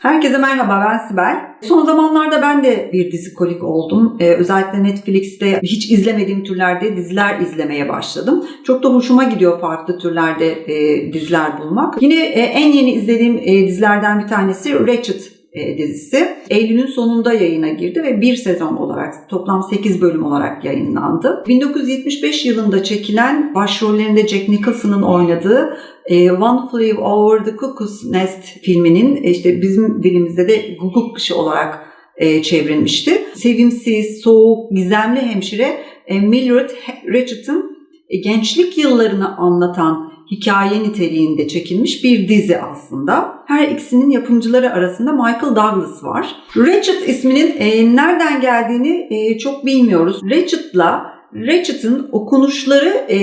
Herkese merhaba ben Sibel. Son zamanlarda ben de bir dizi kolik oldum. Ee, özellikle Netflix'te hiç izlemediğim türlerde diziler izlemeye başladım. Çok da hoşuma gidiyor farklı türlerde e, diziler bulmak. Yine e, en yeni izlediğim e, dizilerden bir tanesi Ratched e, dizisi. Eylül'ün sonunda yayına girdi ve bir sezon olarak toplam 8 bölüm olarak yayınlandı. 1975 yılında çekilen başrollerinde Jack Nicholson'ın oynadığı e, One Flew Over the Cuckoo's Nest filminin e, işte bizim dilimizde de Guguk Kışı olarak e, çevrilmişti. Sevimsiz, soğuk, gizemli hemşire e, Mildred Ratchet'ın e, gençlik yıllarını anlatan hikaye niteliğinde çekilmiş bir dizi aslında. Her ikisinin yapımcıları arasında Michael Douglas var. Ratchet isminin e, nereden geldiğini e, çok bilmiyoruz. Ratchet'la Ratchet'ın okunuşları e,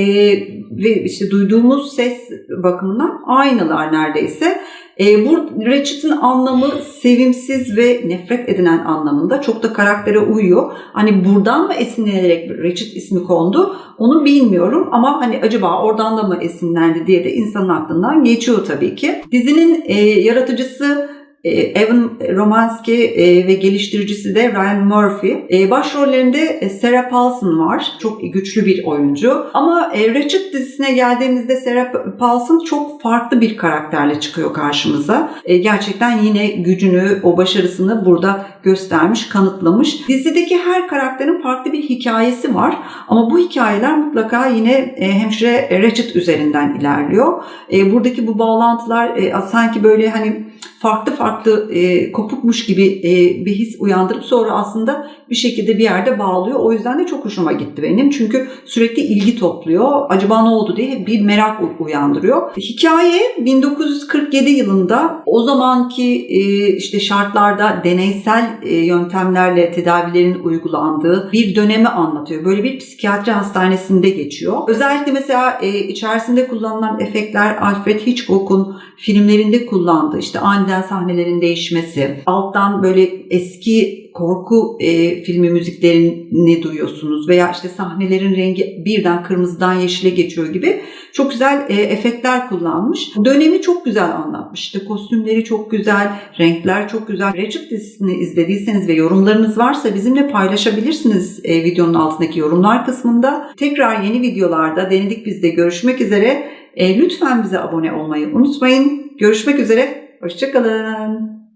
ve işte duyduğumuz ses bakımından aynılar neredeyse. E, bu Ratchet'ın anlamı sevimsiz ve nefret edilen anlamında çok da karaktere uyuyor. Hani buradan mı esinlenerek Ratchet ismi kondu onu bilmiyorum ama hani acaba oradan da mı esinlendi diye de insanın aklından geçiyor tabii ki. Dizinin e, yaratıcısı Evan Romansky e, ve geliştiricisi de Ryan Murphy. E, başrollerinde Sarah Paulson var. Çok güçlü bir oyuncu. Ama Ratchet dizisine geldiğimizde Sarah Paulson çok farklı bir karakterle çıkıyor karşımıza. Gerçekten yine gücünü, o başarısını burada göstermiş, kanıtlamış. Dizideki her karakterin farklı bir hikayesi var. Ama bu hikayeler mutlaka yine hemşire Ratchet üzerinden ilerliyor. Buradaki bu bağlantılar sanki böyle hani farklı farklı e, kopukmuş gibi e, bir his uyandırıp sonra aslında bir şekilde bir yerde bağlıyor. O yüzden de çok hoşuma gitti benim. Çünkü sürekli ilgi topluyor. Acaba ne oldu diye bir merak uyandırıyor. Hikaye 1947 yılında o zamanki e, işte şartlarda deneysel e, yöntemlerle tedavilerin uygulandığı bir dönemi anlatıyor. Böyle bir psikiyatri hastanesinde geçiyor. Özellikle mesela e, içerisinde kullanılan efektler Alfred Hitchcock'un filmlerinde kullandığı işte aniden sahnelerin değişmesi, alttan böyle eski korku e, filmi müziklerini duyuyorsunuz veya işte sahnelerin rengi birden kırmızıdan yeşile geçiyor gibi çok güzel e, efektler kullanmış. Dönemi çok güzel anlatmış. İşte kostümleri çok güzel, renkler çok güzel. Ratchet dizisini izlediyseniz ve yorumlarınız varsa bizimle paylaşabilirsiniz e, videonun altındaki yorumlar kısmında. Tekrar yeni videolarda denedik bizde görüşmek üzere. E, lütfen bize abone olmayı unutmayın. Görüşmek üzere. Hoşçakalın.